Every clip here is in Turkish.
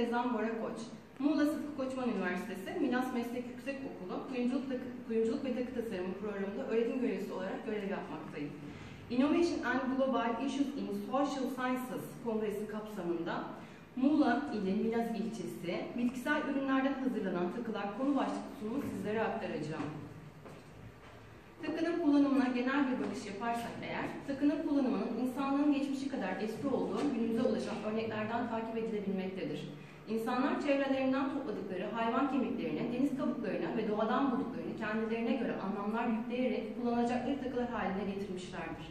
Rezan Bora Koç. Muğla Sıtkı Koçman Üniversitesi Milas Meslek Yüksek Okulu Kuyumculuk, Kuyumculuk ve Takı Tasarımı programında öğretim görevlisi olarak görev yapmaktayım. Innovation and Global Issues in Social Sciences Kongresi kapsamında Muğla ili Milas ilçesi bitkisel ürünlerden hazırlanan takılar konu başlıklı sunumu sizlere aktaracağım. Takının kullanımına genel bir bakış yaparsak eğer, takının kullanımının insanlığın geçmişi kadar eski olduğu günümüze ulaşan örneklerden takip edilebilmektedir. İnsanlar çevrelerinden topladıkları hayvan kemiklerine, deniz kabuklarına ve doğadan bulduklarını kendilerine göre anlamlar yükleyerek kullanacakları takılar haline getirmişlerdir.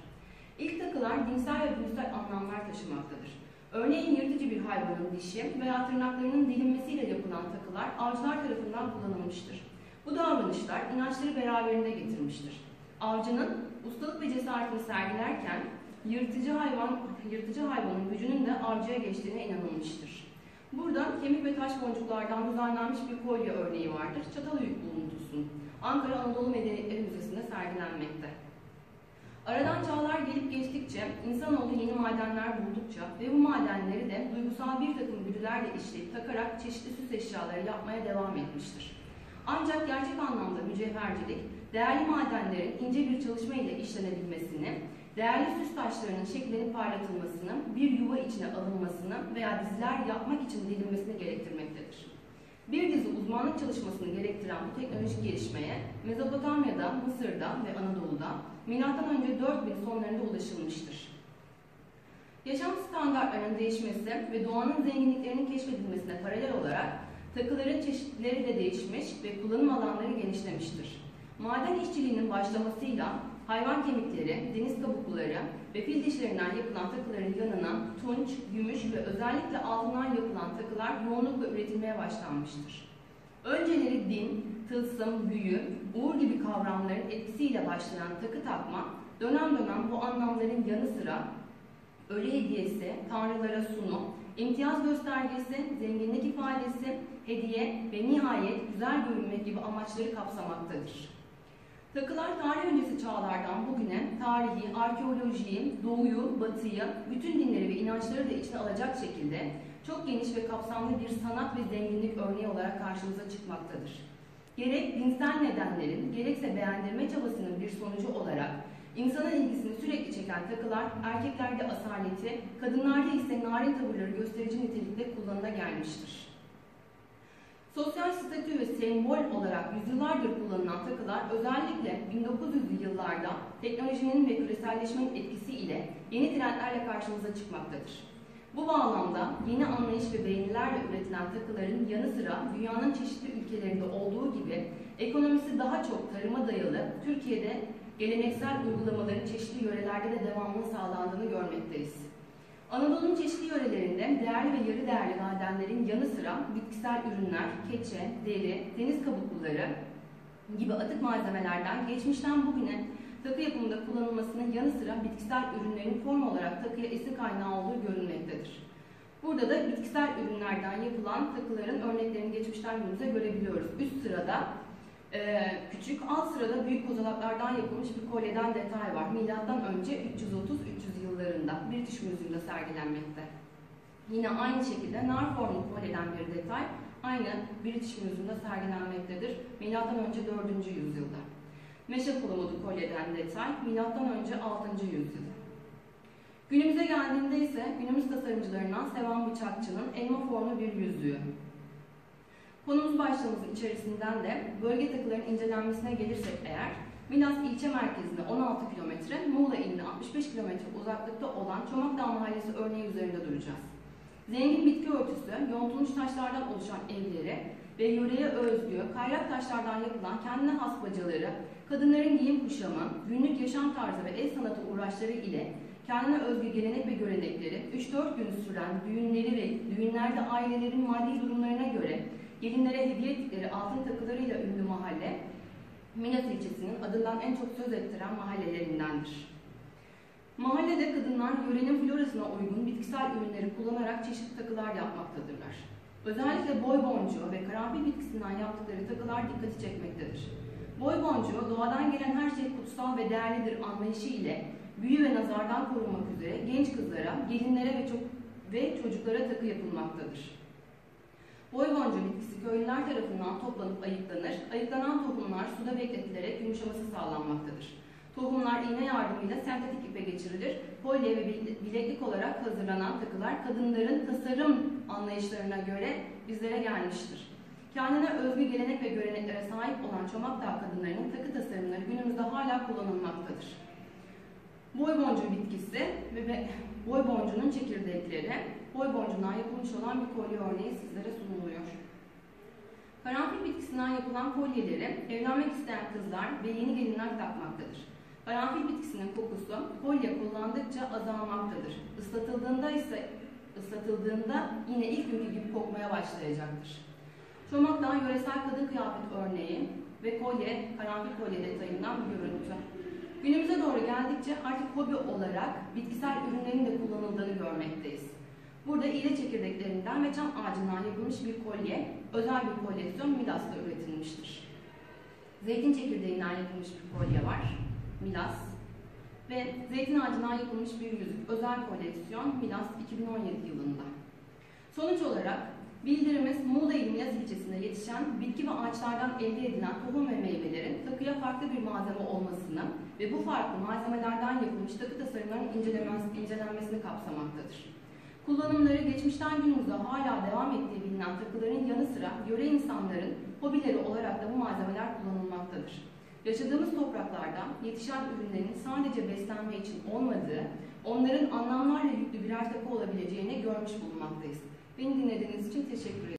İlk takılar dinsel ve büyüsel anlamlar taşımaktadır. Örneğin yırtıcı bir hayvanın dişi veya tırnaklarının delinmesiyle yapılan takılar avcılar tarafından kullanılmıştır. Bu davranışlar inançları beraberinde getirmiştir. Avcının ustalık ve cesaretini sergilerken yırtıcı hayvan yırtıcı hayvanın gücünün de avcıya geçtiğine inanılmıştır. Burada kemik ve taş boncuklardan düzenlenmiş bir kolye örneği vardır. Çatalhöyük buluntusu. Ankara Anadolu Medeniyetleri Müzesi'nde sergilenmekte. Aradan çağlar gelip geçtikçe, insanoğlu yeni madenler buldukça ve bu madenleri de duygusal bir takım güdülerle işleyip takarak çeşitli süs eşyaları yapmaya devam etmiştir. Ancak gerçek anlamda mücevhercilik, değerli madenlerin ince bir çalışma ile işlenebilmesini, değerli süs taşlarının şekillenip parlatılmasını, bir yuva içine alınmasını veya diziler yapmak için dilimesini gerektirmektedir. Bir dizi uzmanlık çalışmasını gerektiren bu teknolojik gelişmeye Mezopotamya'da, Mısır'da ve Anadolu'da M.Ö. 4000 sonlarında ulaşılmıştır. Yaşam standartlarının değişmesi ve doğanın zenginliklerinin keşfedilmesine paralel olarak takıların çeşitleri de değişmiş ve kullanım alanları genişlemiştir. Maden işçiliğinin başlamasıyla hayvan kemikleri, deniz kabukları ve fil dişlerinden yapılan takıların yanına tunç, gümüş ve özellikle altından yapılan takılar yoğunlukla üretilmeye başlanmıştır. Önceleri din, tılsım, büyü, uğur gibi kavramların etkisiyle başlayan takı takma, dönem dönem bu anlamların yanı sıra ölü hediyesi, tanrılara sunum, imtiyaz göstergesi, zenginlik ifadesi, hediye ve nihayet güzel görünmek gibi amaçları kapsamaktadır. Takılar tarih öncesi çağlardan bugüne tarihi, arkeolojiyi, doğuyu, batıyı, bütün dinleri ve inançları da içine alacak şekilde çok geniş ve kapsamlı bir sanat ve zenginlik örneği olarak karşımıza çıkmaktadır. Gerek dinsel nedenlerin, gerekse beğendirme çabasının bir sonucu olarak insanın çeken takılar erkeklerde asaleti, kadınlarda ise narin tavırları gösterici nitelikte kullanıla gelmiştir. Sosyal statü ve sembol olarak yüzyıllardır kullanılan takılar özellikle 1900'lü yıllarda teknolojinin ve küreselleşmenin etkisiyle yeni trendlerle karşımıza çıkmaktadır. Bu bağlamda yeni anlayış ve beğenilerle üretilen takıların yanı sıra dünyanın çeşitli ülkelerinde olduğu gibi ekonomisi daha çok tarıma dayalı Türkiye'de geleneksel uygulamaların çeşitli yörelerde de devamlı sağlandığını görmekteyiz. Anadolu'nun çeşitli yörelerinde değerli ve yarı değerli madenlerin yanı sıra bitkisel ürünler, keçe, deri, deniz kabukluları gibi atık malzemelerden geçmişten bugüne takı yapımında kullanılmasının yanı sıra bitkisel ürünlerin form olarak takıya esin kaynağı olduğu görülmektedir. Burada da bitkisel ürünlerden yapılan takıların örneklerini geçmişten günümüze görebiliyoruz. Üst sırada e, küçük, alt sırada büyük kozalaklardan yapılmış bir kolyeden detay var. Milattan önce 330-300 yıllarında British Museum'da sergilenmekte. Yine aynı şekilde nar formlu kolyeden bir detay aynı British Museum'da sergilenmektedir. Milattan önce 4. yüzyılda. Meşe pulamudu kolyeden detay milattan önce 6. yüzyıl. Günümüze geldiğinde ise günümüz tasarımcılarından Sevan Bıçakçı'nın elma formlu bir yüzüğü. Konumuz başlığımızın içerisinden de bölge takıların incelenmesine gelirsek eğer, Milas ilçe merkezine 16 kilometre, Muğla iline 65 kilometre uzaklıkta olan Çomakdağ Mahallesi örneği üzerinde duracağız. Zengin bitki örtüsü, yontulmuş taşlardan oluşan evleri ve yöreye özgü, kayrak taşlardan yapılan kendine has bacaları, kadınların giyim kuşamı, günlük yaşam tarzı ve el sanatı uğraşları ile kendine özgü gelenek ve görenekleri, 3-4 gün süren düğünleri ve düğünlerde ailelerin maddi durumlarına göre gelinlere hediye ettikleri altın takılarıyla ünlü mahalle, Milas ilçesinin adından en çok söz ettiren mahallelerindendir. Mahallede kadınlar yörenin florasına uygun bitkisel ürünleri kullanarak çeşitli takılar yapmaktadırlar. Özellikle boy boncuğu ve karanfil bitkisinden yaptıkları takılar dikkati çekmektedir. Boy boncuğu doğadan gelen her şey kutsal ve değerlidir anlayışı ile büyü ve nazardan korunmak üzere genç kızlara, gelinlere ve, çok, ve çocuklara takı yapılmaktadır. Boy boncuğu bitkisi köylüler tarafından toplanıp ayıklanır. Ayıklanan tohumlar suda bekletilerek yumuşaması sağlanmaktadır. Tohumlar iğne yardımıyla sentetik ipe geçirilir. Kolye ve bileklik olarak hazırlanan takılar kadınların tasarım anlayışlarına göre bizlere gelmiştir. Kendine özgü gelenek ve göreneklere sahip olan Çomakdağ kadınlarının takı tasarımları günümüzde hala kullanılmaktadır. Boy boncuğu bitkisi ve boy boncuğunun çekirdekleri, boy boncuğundan yapılmış olan bir kolye örneği sizlere sunuluyor. Karanfil bitkisinden yapılan kolyeleri evlenmek isteyen kızlar ve yeni gelinler takmaktadır. Karanfil bitkisinin kokusu kolye kullandıkça azalmaktadır. Islatıldığında ise ıslatıldığında yine ilk günkü gibi kokmaya başlayacaktır. Çomak'tan yöresel kadın kıyafet örneği ve kolye, karanfil kolye detayından bir görüntü. Günümüze doğru geldikçe artık hobi olarak bitkisel ürünlerin de kullanıldığını görmekteyiz. Burada iğne çekirdeklerinden ve çam ağacından yapılmış bir kolye, özel bir koleksiyon Milas'ta üretilmiştir. Zeytin çekirdeğinden yapılmış bir kolye var, Milas. Ve zeytin ağacından yapılmış bir yüzük, özel koleksiyon Milas 2017 yılında. Sonuç olarak Bildirimiz Muğla İl Milas ilçesinde yetişen bitki ve ağaçlardan elde edilen tohum ve meyvelerin takıya farklı bir malzeme olmasını ve bu farklı malzemelerden yapılmış takı tasarımlarının incelenmesini kapsamaktadır. Kullanımları geçmişten günümüze hala devam ettiği bilinen takıların yanı sıra yöre insanların hobileri olarak da bu malzemeler kullanılmaktadır. Yaşadığımız topraklarda yetişen ürünlerin sadece beslenme için olmadığı, onların anlamlarla yüklü birer takı olabileceğini görmüş bulunmaktayız. Beni dinlediğiniz için teşekkür ederim.